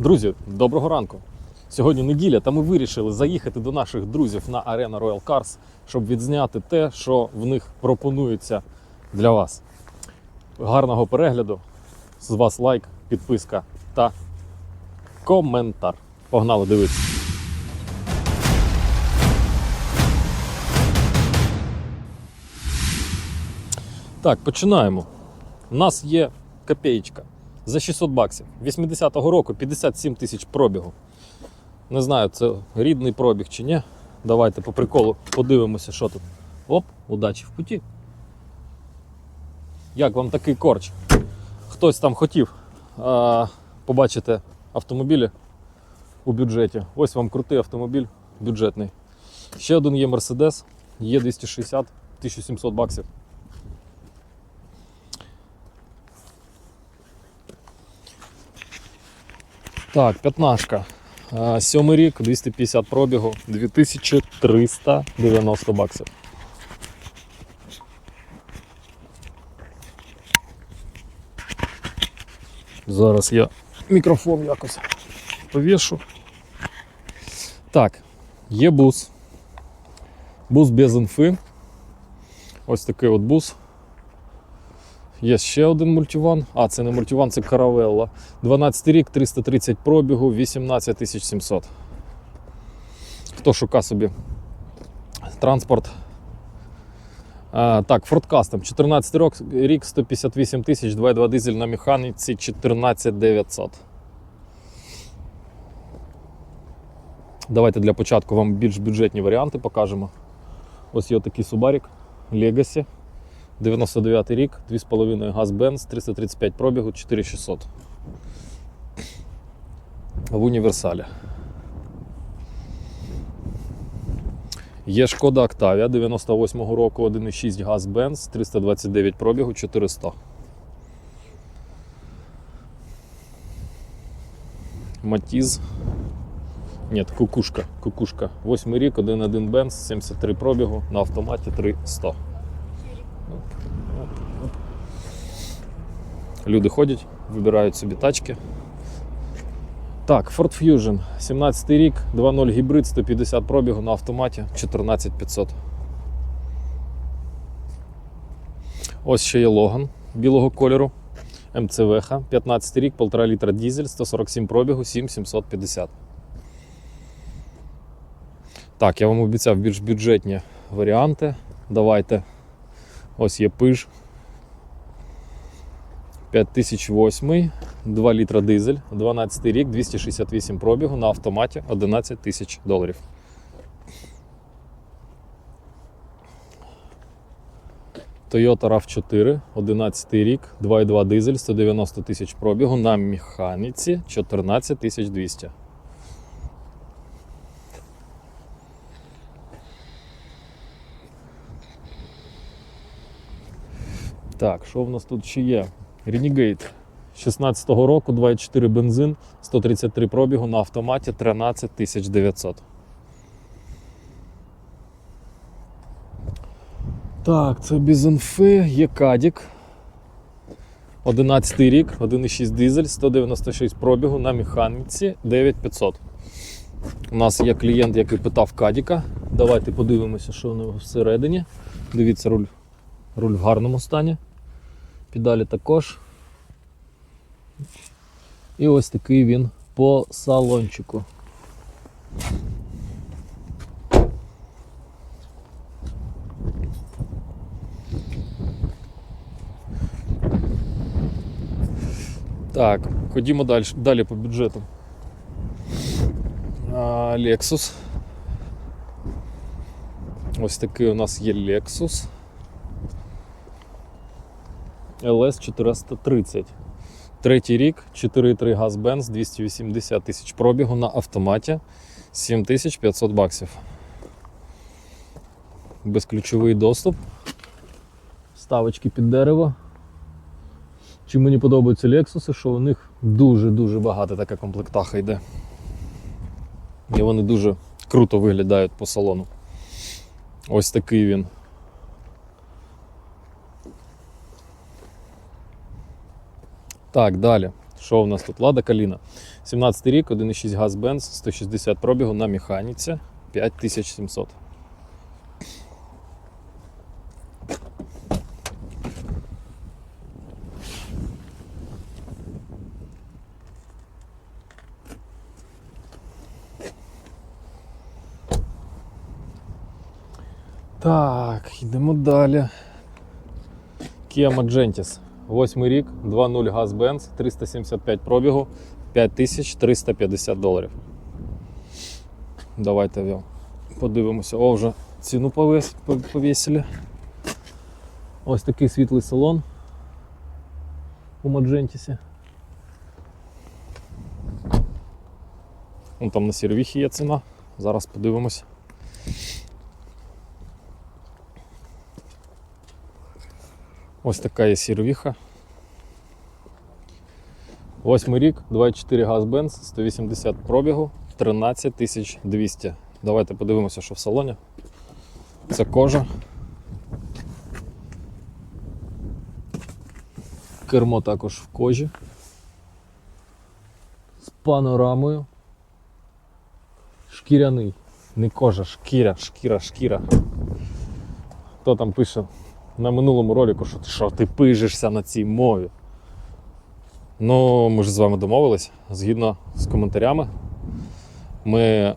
Друзі, доброго ранку. Сьогодні неділя, та ми вирішили заїхати до наших друзів на Arena Royal Cars, щоб відзняти те, що в них пропонується для вас. Гарного перегляду. З вас лайк, підписка та коментар. Погнали дивитися. Так, починаємо. У нас є копеєчка за 600 баксів. 80-го року 57 тисяч пробігу. Не знаю, це рідний пробіг чи ні. Давайте по приколу подивимося, що тут. Оп, удачі в путі. Як вам такий корч? Хтось там хотів а, побачити автомобілі у бюджеті. Ось вам крутий автомобіль бюджетний. Ще один є Mercedes, є 260 1700 баксів. Так, п'ятнашка. А, Сьомий рік, 250 пробігу, 2390 баксів. Зараз я мікрофон якось повішу. Так, є бус. Бус без інфи. Ось такий от бус. Є ще один мультиван. А, це не мультиван, це каравелла. 12 рік, 330 пробігу, 18 700. Хто шукає собі транспорт? А, так, Ford Custom, 14 рік, рік 158 тисяч, 2,2 дизель на механіці 14 900. Давайте для початку вам більш бюджетні варіанти покажемо. Ось є такий Subaru Legacy. 99 рік, 2,5 газ Benz, 335 пробігу, 4600. В універсалі. Є шкода Octavia 98 року, 1,6 газ Benz, 329 пробігу, 400. Матіз. Ні, кукушка. Кукушка. 8 рік, 1,1 Benz, 73 пробігу, на автоматі 300. Люди ходять, вибирають собі тачки. Так, Ford Fusion, 17 рік, 2.0 гібрид, 150 пробігу на автоматі, 14500. Ось ще є Логан білого кольору. МЦВХ, 15 рік, 1,5 літра дізель, 147 пробігу, 7750. Так, я вам обіцяв більш бюджетні варіанти. Давайте. Ось є пиж. 5008, 2 літра дизель, 12 рік, 268 пробігу на автоматі 11 тисяч доларів. Toyota RAV4, 11 рік, 2,2 дизель, 190 тисяч пробігу на механіці 14 200. Так, що в нас тут ще є? Renegade 16-го року, 2,4 бензин, 133 пробігу на автоматі 13 900. Так, це без інфи, є Кадік. 11 рік, 1,6 дизель, 196 пробігу на механіці 9500. У нас є клієнт, який питав Кадіка. Давайте подивимося, що у нього всередині. Дивіться, руль, руль в гарному стані. Педалі також. І ось такий він по салончику. Так, ходімо далі, далі по бюджету. А, Lexus. Ось такий у нас є Lexus. LS 430. Третій рік, 4,3 газ Benz, 280 тисяч пробігу на автоматі, 7500 баксів. Безключовий доступ. Ставочки під дерево. Чи мені подобаються Lexus, що у них дуже-дуже багата така комплектаха йде. І вони дуже круто виглядають по салону. Ось такий він. Так, далі. Що у нас тут? Лада Каліна. 17 рік, 1,6 газ Benz, 160 пробігу на механіці, 5700. Так, йдемо далі. Kia Magentis. Восьмий рік, 2.0 газ Benz, 375 пробігу, 5350 доларів. Давайте подивимося. О, вже ціну повісили. Ось такий світлий салон у Маджентісі. Вон там на сервіхі є ціна. Зараз подивимося. Ось така є сірвіха. Восьмий рік, 2.4 газ Benz, 180 пробігу, 13 200. Давайте подивимося, що в салоні. Це кожа. Кермо також в кожі. З панорамою. Шкіряний. Не кожа, шкіря, шкіра, шкіра. Хто там пише на минулому ролику, що що ти пижишся на цій мові. Ну, ми ж з вами домовились. Згідно з коментарями, ми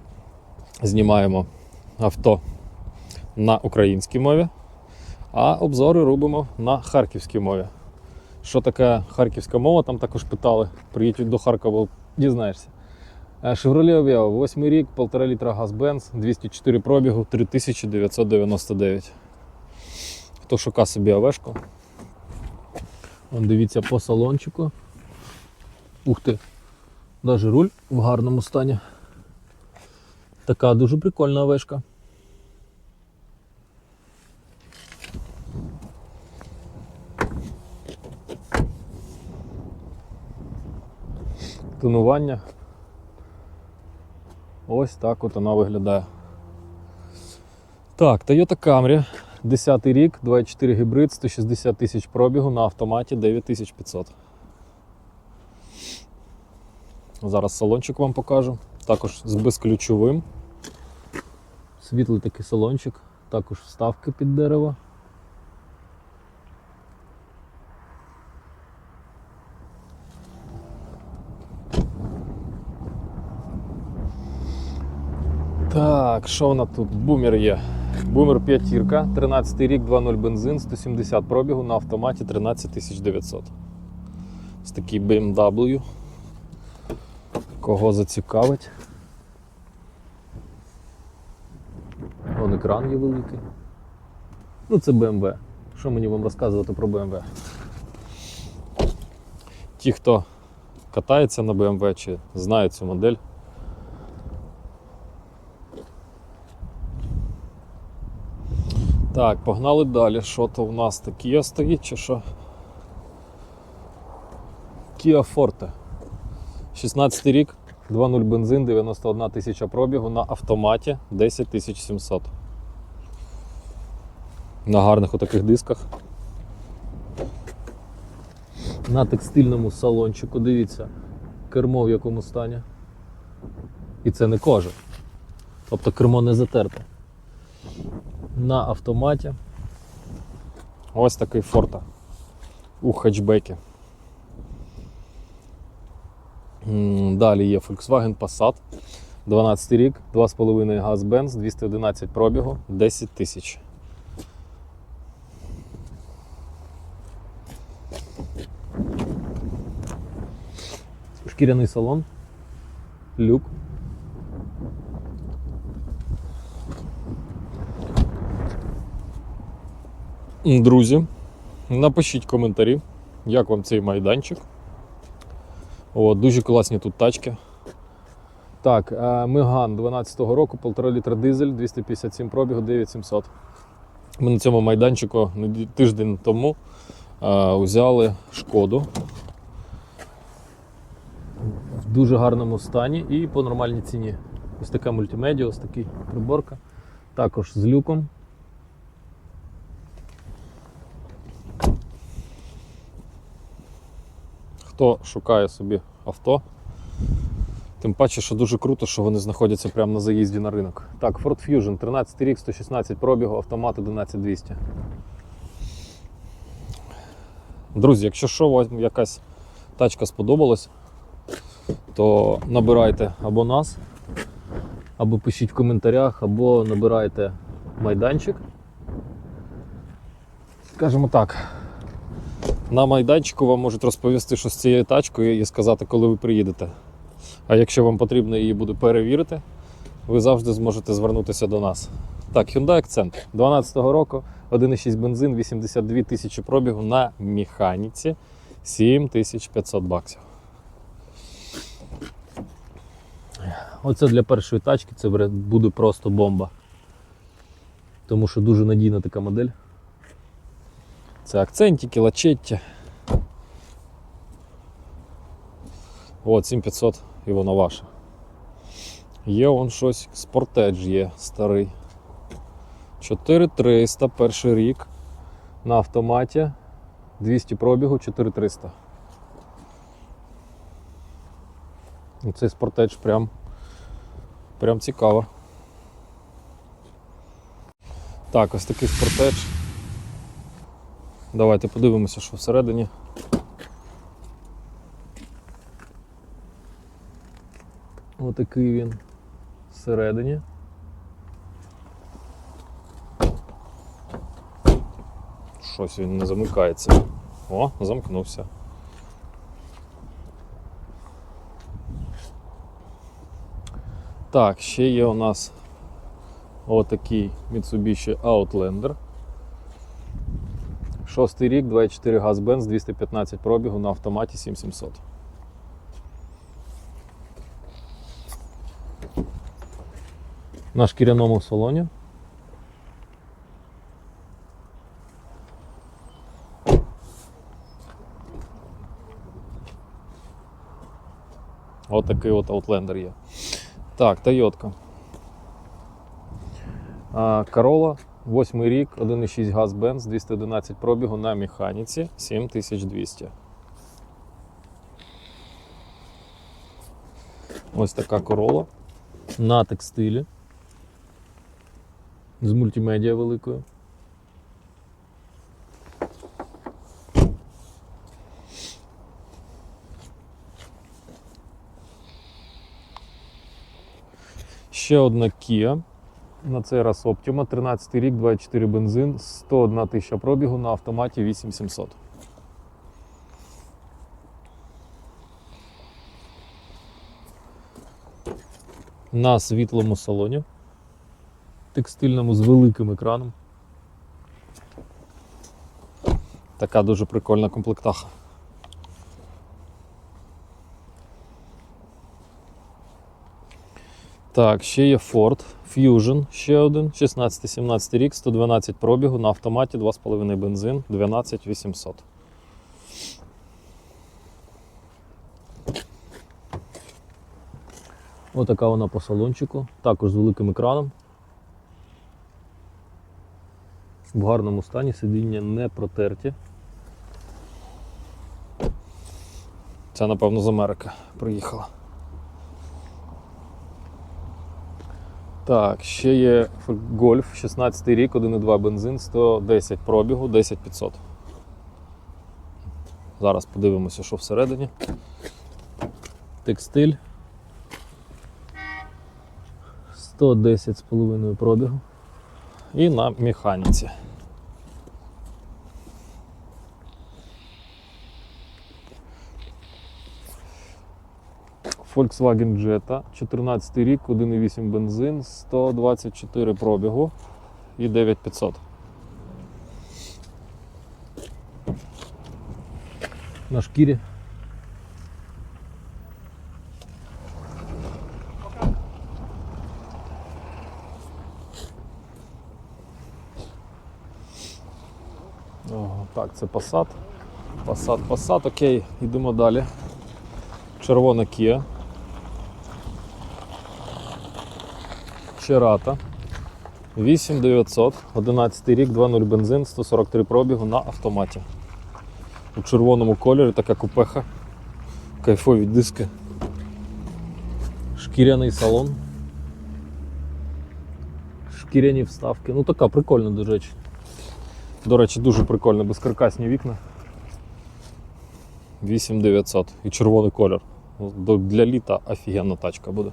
знімаємо авто на українській мові, а обзори робимо на харківській мові. Що таке харківська мова? Там також питали. Приїдь до Харкова, дізнаєшся. Е, Chevrolet Aveo, 8 рік, 1,5 літра газ Benz, 204 пробігу, 3999. Хто шукає собі авешку. Вон дивіться по салончику. Ух ти. Даже руль в гарному стані. Така дуже прикольна авешка. Тонування. Ось так от вона виглядає. Так, Toyota Camry, 10 рік, 2.4 гібрид, 160 тисяч пробігу на автоматі 9500. Зараз салончик вам покажу. Також з безключовим. Світлий такий салончик, також вставки під дерево. Так, що вона тут? Бумер є. Бумер п'ятірка, 13 рік, 2.0 бензин, 170 пробігу на автоматі 13900. Ось такий BMW. Кого зацікавить? Вон екран є великий. Ну це BMW. Що мені вам розказувати про BMW? Ті, хто катається на BMW чи знає цю модель. Так, погнали далі. Що то у нас таке стоїть чи що? Kia Forte. 16 рік, 2.0 бензин, 91 тисяча пробігу на автоматі 10 700. На гарних отаких дисках. На текстильному салончику, дивіться, кермо в якому стані. І це не кожа. Тобто кермо не затерте. На автоматі. Ось такий форта у хетчбекі. Далі є Volkswagen Passat. 12 рік, 2,5 газ Benz, 211 пробігу, 10 тисяч. Шкіряний салон, люк. Друзі, напишіть коментарі, як вам цей майданчик. О, дуже класні тут тачки. Так, е, Меган 12-го року, 1,5 літра дизель, 257 пробігу, 9700. Ми на цьому майданчику тиждень тому е, взяли шкоду в дуже гарному стані і по нормальній ціні. Ось така мультимедіа, ось такий приборка. Також з люком. Хто шукає собі авто. Тим паче, що дуже круто, що вони знаходяться прямо на заїзді на ринок. Так, Ford Fusion, 13 рік, 116 пробігу, автомат 11200. Друзі, якщо що, вам якась тачка сподобалась, то набирайте або нас, або пишіть в коментарях, або набирайте майданчик. Скажімо так, на майданчику вам можуть розповісти, що з цією тачкою і сказати, коли ви приїдете. А якщо вам потрібно її буде перевірити, ви завжди зможете звернутися до нас. Так, Hyundai Accent 12 року, 1,6 бензин, 82 тисячі пробігу на механіці, 7500 баксів. Оце для першої тачки це буде просто бомба. Тому що дуже надійна така модель. Це акцентики, лачетті. От 7500 і воно ваше. Є он щось, спортедж є старий. 4300 перший рік на автоматі. 200 пробігу, 4300. Ну, Цей спортедж прям, прям цікаво. Так, ось такий спортедж. Давайте подивимося, що всередині. Отакий він всередині. Щось він не замикається. О, замкнувся. Так, ще є у нас отакий Mitsubishi Outlander. Шостий рік, 24 газ Benz, 215 пробігу на автоматі 7700. На шкіряному салоні. От такий от Outlander є. Так, Тойотка. Corolla, 8 рік, 1,6 газ Benz, 211 пробігу на механіці, 7200. Ось така Corolla на текстилі з мультимедіа великою. Ще одна Kia. На цей раз Optima, 13 рік, 24 бензин, 101 тисяча пробігу на автоматі 8700. На світлому салоні. Текстильному з великим екраном. Така дуже прикольна комплектаха. Так, ще є Ford Fusion, ще один, 16-17 рік, 112 пробігу на автоматі, 2,5 бензин, 12800. Отака вона по салончику, також з великим екраном. В гарному стані, сидіння не протерті. Це, напевно, з Америки приїхала. Так, ще є гольф 16 рік, 1,2 бензин, 110 пробігу, 10500. Зараз подивимося, що всередині. Текстиль. 110,5 пробігу. І на механіці. Volkswagen Jetta, 14 рік, 1,8 бензин, 124 пробігу і 9500. На шкірі. О, так, це Passat. Passat, Passat, окей, йдемо далі. Червона Kia. Черата. 8900, 11 рік, 2.0 бензин, 143 пробігу на автоматі. У червоному кольорі така купеха. Кайфові диски. Шкіряний салон. Шкіряні вставки. Ну така прикольна, до речі. До речі, дуже прикольно, безкаркасні вікна. 8900 і червоний колір. Для літа офігенна тачка буде.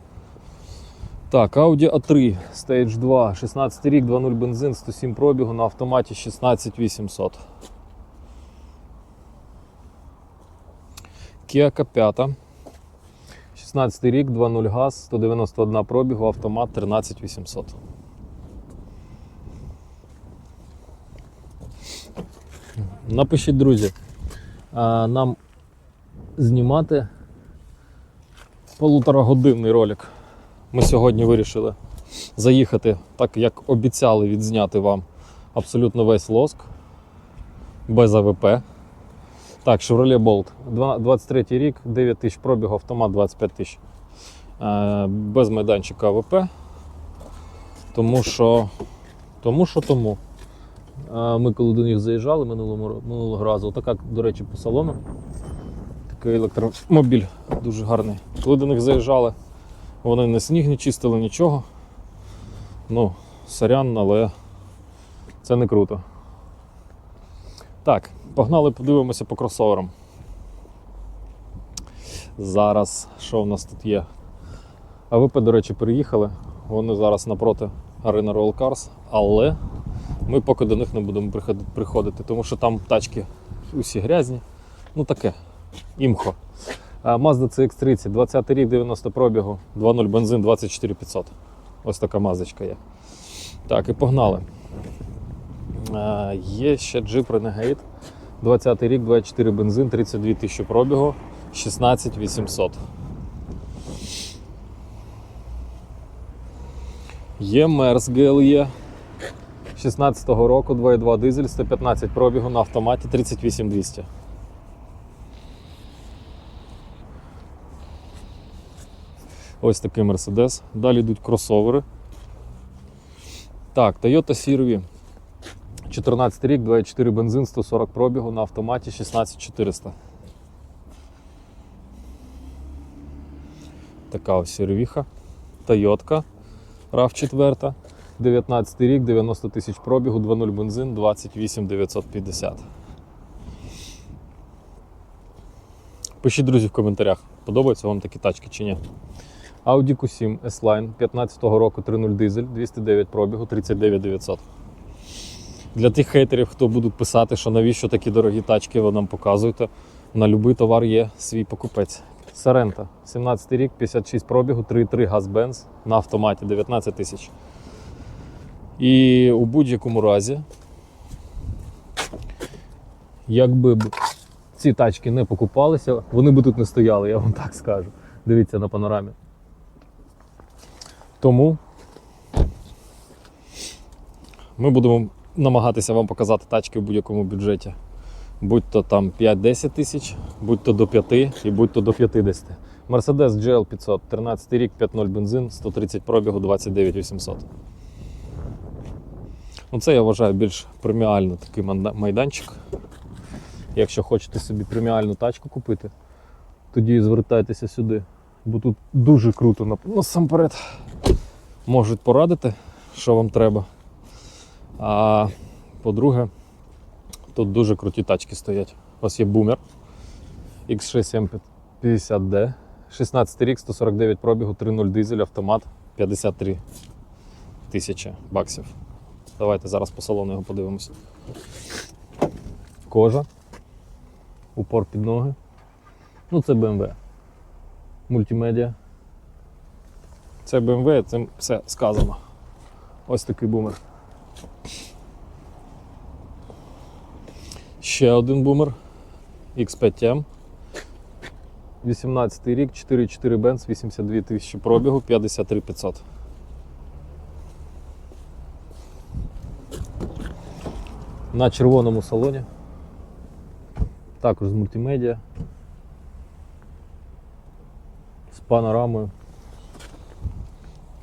Так, Audi A3 Stage 2, 16 рік, 2.0 бензин, 107 пробігу на автоматі 16800. Kia K5. 16 рік, 2.0 газ, 191 пробігу, автомат 13800. Напишіть, друзі, нам знімати полуторагодинний ролик. Ми сьогодні вирішили заїхати, так як обіцяли відзняти вам абсолютно весь лоск без АВП. Так, Chevrolet Bolt. 23 рік, 9 тисяч пробігу, автомат 25 тисяч. Е, Без майданчика АВП. Тому що. Тому що тому. Е, Ми коли до них заїжджали минулому, ро- минулого разу, отака, до речі, по салону. Такий електромобіль дуже гарний. Коли до них заїжджали, вони не сніг не чистили нічого. Ну, сорян, але це не круто. Так, погнали, подивимося по кросоверам. Зараз що в нас тут є? АВП, до речі, переїхали. Вони зараз напроти Arena Royal Cars, але ми поки до них не будемо приходити, тому що там тачки усі грязні. Ну таке, імхо. Mazda CX30, 20 рік, 90 пробігу, 2.0 бензин, 24500. Ось така мазочка є. Так, і погнали. А, Є ще Jeep Renegade. 20 рік, 24 бензин, 32 тисячі пробігу, 16800. Є Merz GLE 16-го року, 2.2 дизель, 115 пробігу на автоматі 38200. Ось такий Mercedes. Далі йдуть кросовери. Так, Toyota CR-V. 14 рік, 2.4 бензин, 140 пробігу на автоматі 16400. Така ось сервіха. Тойотка RAV 4. 19 рік, 90 тисяч пробігу, 2.0 бензин, 28 950. Пишіть, друзі, в коментарях, подобаються вам такі тачки чи ні. Audi Q7 S-Line 15-го року 3.0 дизель, 209 пробігу, 39 900. Для тих хейтерів, хто будуть писати, що навіщо такі дорогі тачки ви нам показуєте, на будь-який товар є свій покупець. Сарента, 17 рік, 56 пробігу, 3.3 газ Benz на автоматі 19 тисяч. І у будь-якому разі, якби б ці тачки не покупалися, вони б тут не стояли, я вам так скажу. Дивіться на панорамі. Тому ми будемо намагатися вам показати тачки в будь-якому бюджеті. Будь то там 5-10 тисяч, будь то до 5 і будь то до 50. Mercedes GL 500, 13 рік, 5.0 бензин, 130 пробігу, 29 800. Ну, це я вважаю більш преміальний такий майданчик. Якщо хочете собі преміальну тачку купити, тоді звертайтеся сюди. Бо тут дуже круто насамперед можуть порадити, що вам треба. А по-друге, тут дуже круті тачки стоять. Ось є бумер X6750D, 16 рік, 149 пробігу, 3.0 дизель, автомат, 53 тисячі баксів. Давайте зараз по салону його подивимося. Кожа, упор під ноги. Ну, це BMW. Мультимедіа. Це BMW, цим все сказано. Ось такий бумер. Ще один бумер X5M. 18 рік, 4.4 Benz, 82 тисячі пробігу, 53 500. На червоному салоні. Також з мультимедіа. Панорамою.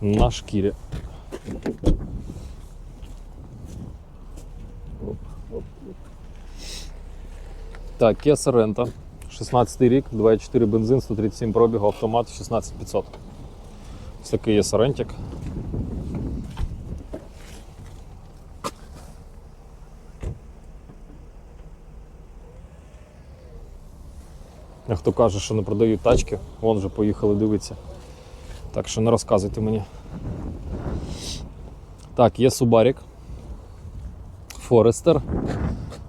На шкірі. Так, Kia Sorento. 16 рік, 2,4 бензин, 137 пробігу, автомат 16500. Ось такий є Сорентик. А хто каже, що не продають тачки, вон вже поїхали дивитися. Так що не розказуйте мені. Так, є Субарік. Форестер.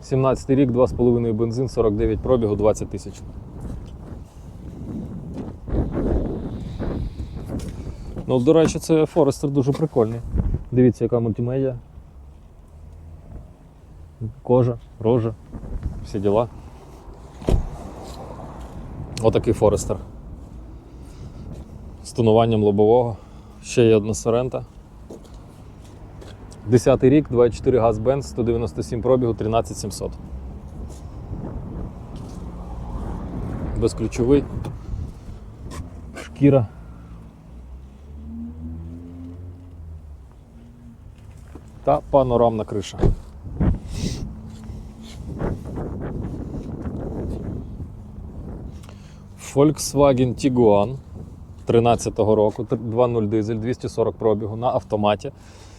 17 рік, 2,5 бензин, 49 пробігу, 20 тисяч. Ну, до речі, це Форестер дуже прикольний. Дивіться, яка мультимедіа. Кожа, рожа, всі діла. Отакий Форестер. З тонуванням лобового. Ще є одна Сорента. 10 рік, 24 газ Бенз, 197 пробігу, 13700. Безключовий. Шкіра. Та панорамна криша. Volkswagen Tiguan 13-го року, 2.0 дизель, 240 пробігу на автоматі.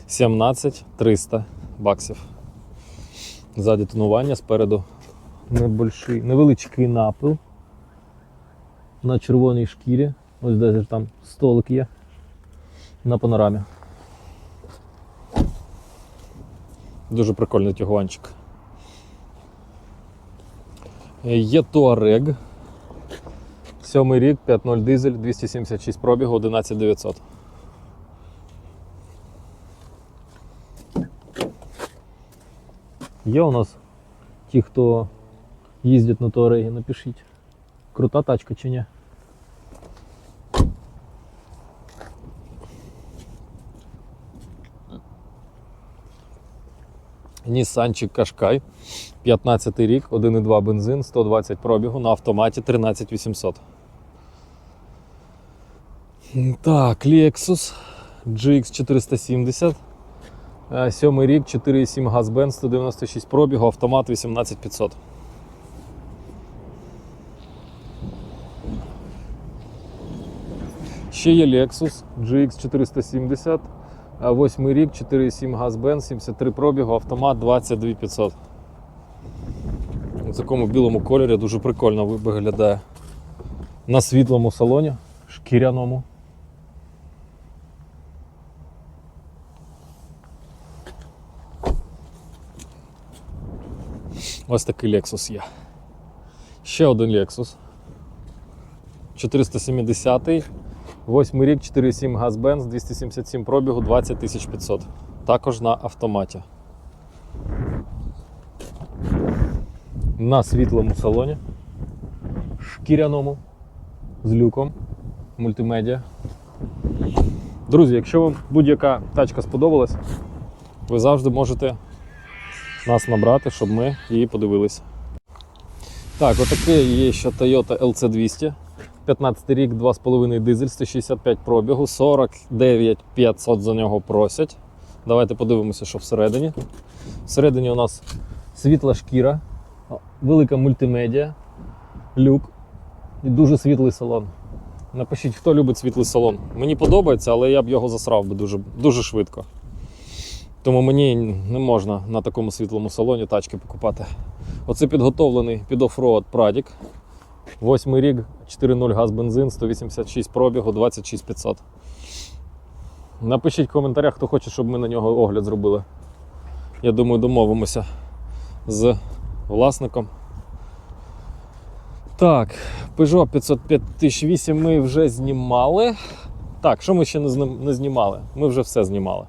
17 300 баксів. Ззаді тонування, спереду небольший, невеличкий напил на червоній шкірі. Ось де ж там столик є на панорамі. Дуже прикольний тягуанчик. Є Touareg. Сьомий рік, 5.0 дизель, 276 пробігу, 11900. Є у нас ті, хто їздять на Туареги, напишіть. Крута тачка чи ні? Нісанчик Кашкай, 15 рік, 1,2 бензин, 120 пробігу на автоматі 13800. Так, Lexus GX 470. Е, Сьомий рік, 4,7 Газбен, 196 пробігу, автомат 18500. Ще є Lexus GX 470. е, рік, 4,7 Газбен, 73 пробігу, автомат 22500. У такому білому кольорі дуже прикольно виглядає. На світлому салоні, шкіряному. Ось такий Lexus є. Ще один Lexus. 470 8 рік, 4,7 газ Benz, 277 пробігу, 20 500. Також на автоматі. На світлому салоні. Шкіряному з люком. Мультимедіа. Друзі, якщо вам будь-яка тачка сподобалась, ви завжди можете нас набрати, щоб ми її подивилися. Так, отакий є ще Toyota LC200. 15 рік, 2,5 дизель, 165 пробігу, 49 500 за нього просять. Давайте подивимося, що всередині. Всередині у нас світла шкіра, велика мультимедіа, люк і дуже світлий салон. Напишіть, хто любить світлий салон. Мені подобається, але я б його засрав би дуже, дуже швидко. Тому мені не можна на такому світлому салоні тачки покупати. Оце підготовлений під оффроад Прадік. Восьмий рік, 4.0 газ бензин, 186 пробігу, 26 500. Напишіть в коментарях, хто хоче, щоб ми на нього огляд зробили. Я думаю, домовимося з власником. Так, Peugeot 55008 ми вже знімали. Так, що ми ще не знімали? Ми вже все знімали.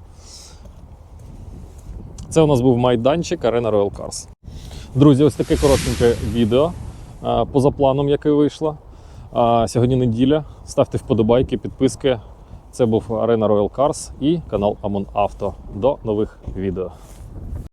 Це у нас був майданчик Arena Royal Cars. Друзі, ось таке коротеньке відео поза планом, яке вийшло. Сьогодні неділя. Ставте вподобайки, підписки. Це був Arena Royal Cars і канал Amon Auto. До нових відео.